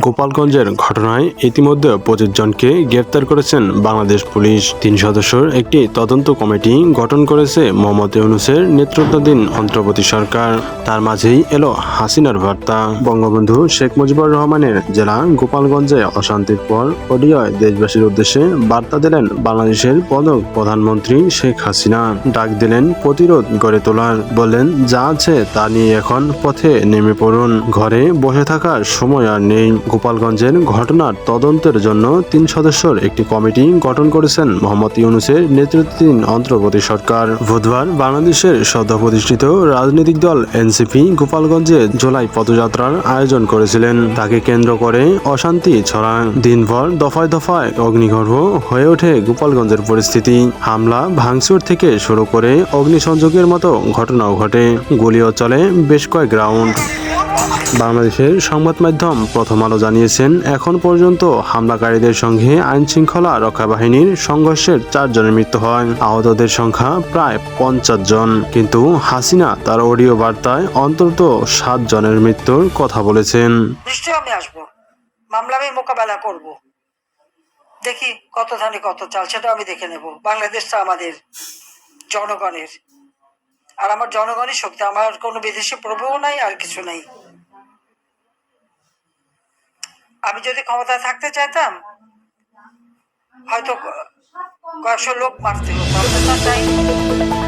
গোপালগঞ্জের ঘটনায় ইতিমধ্যে পঁচিশ জনকে গ্রেপ্তার করেছেন বাংলাদেশ পুলিশ। তিন সদস্যের একটি তদন্ত কমিটি গঠন করেছে মোহাম্মদ ইউনুসের নেতৃত্বাধীন অন্তর্বর্তী সরকার। তার মাঝেই এলো হাসিনার বার্তা। বঙ্গবন্ধু শেখ মুজিবুর রহমানের জেলা গোপালগঞ্জে অশান্তির পর অডিওয় দেশবাসীর উদ্দেশ্যে বার্তা দিলেন বাংলাদেশের পদক প্রধানমন্ত্রী শেখ হাসিনা। ডাক দিলেন, প্রতিরোধ গড়ে তোলার। বললেন, যা আছে তা নিয়ে এখন পথে নেমে পড়ুন। ঘরে বসে থাকার সময় আর নেই। গোপালগঞ্জের ঘটনার তদন্তের জন্য তিন সদস্যের একটি কমিটি গঠন করেছেন মোহাম্মদ ইউনুসের নেতৃত্বাধীন অন্তর্বর্তী সরকার। বুধবার বাংলাদেশের সদ্য প্রতিষ্ঠিত রাজনৈতিক দল এনসিপি গোপালগঞ্জে জুলাই পদযাত্রার আয়োজন করেছিলেন। তাকে কেন্দ্র করে অশান্তি ছড়ায় দিনভর দফায় দফায় অগ্নিগর্ভ হয়ে ওঠে গোপালগঞ্জের পরিস্থিতি। হামলা ভাঙচুর থেকে শুরু করে অগ্নিসংযোগের মতো ঘটনাও ঘটে। গুলিও চলে বেশ কয়েক রাউন্ড। বাংলাদেশের সংবাদ মাধ্যম প্রথম আলো জানিয়েছেন, এখন পর্যন্ত হামলাকারীদের সঙ্গে আইন শৃঙ্খলা রক্ষা বাহিনীর সংঘর্ষের চারজনের মৃত্যু হয়। আহতদের সংখ্যা প্রায় পঞ্চাশ জন। কিন্তু হাসিনা তার অডিও বার্তায় অন্তত সাত জনের মৃত্যুর কথা বলেছেন। নিশ্চয়ই আমি আসব। মামলা আমি মোকাবেলা করব। দেখি কত ধানে কত চাল সেটা আমি দেখে নেব। বাংলাদেশটা আমাদের জনগণের। আর আমার জনগণই শক্তি, আমার কোনো বিদেশি প্রভুও নাই, আর কিছু নাই। আমি যদি ক্ষমতা থাকতে চাইতাম হয়তো কয়েকশো লোক মারতে হতো।